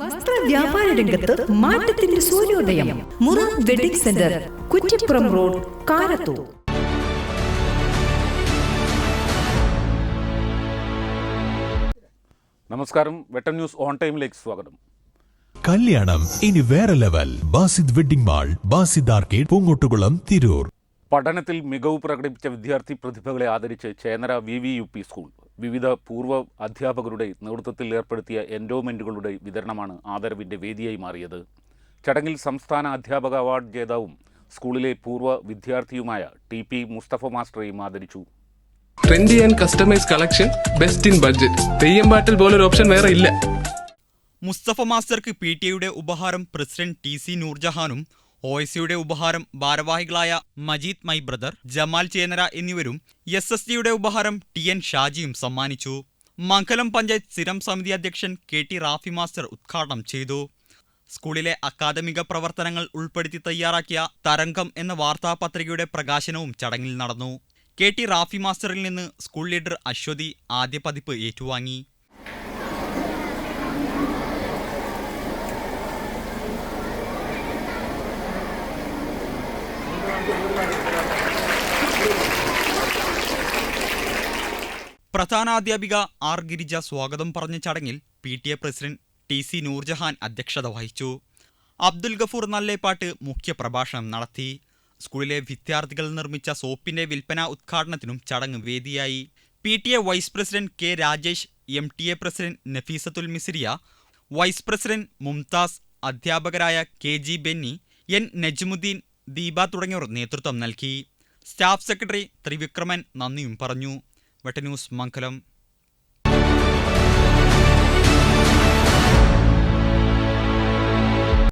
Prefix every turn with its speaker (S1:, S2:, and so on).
S1: വസ്ത്ര വ്യാപാര രംഗത്ത് മാറ്റത്തിന്റെ സൂര്യോദയം. മുറ wedding centre Kuttippuram road Karathur.
S2: നമസ്കാരം. വെട്ടം ന്യൂസ് ഓൺ ടൈമിലേക്ക് സ്വാഗതം.
S3: കല്യാണം ഇനി വേറെ level. Basid wedding mall Basid arcade Poonkottukulam Tirur.
S2: പഠനത്തിൽ മികവ് പ്രകടിപ്പിച്ച വിദ്യാർത്ഥി പ്രതിഭകളെ ആദരിച്ച് Chenara V V U P school. വിവിധ പൂർവ അധ്യാപകരുടെ നേതൃത്വത്തിൽ ഏർപ്പെടുത്തിയ എൻഡോമെന്റുകളുടെ വിതരണമാണ് ആദരവിന്റെ വേദിയായി മാറിയത്. ചടങ്ങിൽ സംസ്ഥാന അധ്യാപക അവാർഡ് ജേതാവും സ്കൂളിലെ പൂർവ വിദ്യാർത്ഥിയുമായ ടി പി മുസ്തഫ മാസ്റ്ററെയും ആദരിച്ചു.
S4: Trendy and customize collection best in budget Theyyam പാട്ടിൽ പോലൊരു ഓപ്ഷൻ വേറെ ഇല്ല.
S5: മുസ്തഫ മാസ്റ്റർക്ക് പി ടി എയുടെ ഉപഹാരം പ്രസിഡന്റ് ടി സി നൂർജഹാനും ഒ എസ് സിയുടെ ഉപഹാരം ഭാരവാഹികളായ മജീദ് മൈ ബ്രദർ ജമാൽ ചേനര എന്നിവരും എസ് എസ് ഡിയുടെ ഉപഹാരം ടി എൻ ഷാജിയും സമ്മാനിച്ചു. മംഗലം പഞ്ചായത്ത് സ്ഥിരം സമിതി അധ്യക്ഷൻ കെ ടി റാഫി മാസ്റ്റർ ഉദ്ഘാടനം ചെയ്തു. സ്കൂളിലെ അക്കാദമിക പ്രവർത്തനങ്ങൾ ഉൾപ്പെടുത്തി തയ്യാറാക്കിയ തരംഗം എന്ന വാർത്താപത്രികയുടെ പ്രകാശനവും ചടങ്ങിൽ നടന്നു. കെ ടി റാഫി മാസ്റ്ററിൽ നിന്ന് സ്കൂൾ ലീഡർ അശ്വതി ആദ്യ പതിപ്പ് ഏറ്റുവാങ്ങി. പ്രധാനാധ്യാപിക ആർ ഗിരിജ സ്വാഗതം പറഞ്ഞ ചടങ്ങിൽ P T A president T C Noorjahan അധ്യക്ഷത വഹിച്ചു. അബ്ദുൽ ഗഫൂർ നല്ലേപ്പാട്ട് മുഖ്യപ്രഭാഷണം നടത്തി. സ്കൂളിലെ വിദ്യാർത്ഥികൾ നിർമ്മിച്ച സോപ്പിന്റെ വിൽപ്പന ഉദ്ഘാടനത്തിനും ചടങ്ങ് വേദിയായി. P T A vice president K Rajesh M T A president Nafeesathul Misiriya vice president Mumtaz അധ്യാപകരായ K G Benny N Najmuddin Deepa തുടങ്ങിയവർ നേതൃത്വം നൽകി. സ്റ്റാഫ് സെക്രട്ടറി ത്രിവിക്രമൻ നന്ദിയും പറഞ്ഞു. വെട്ടന്യൂസ് മംഗലം.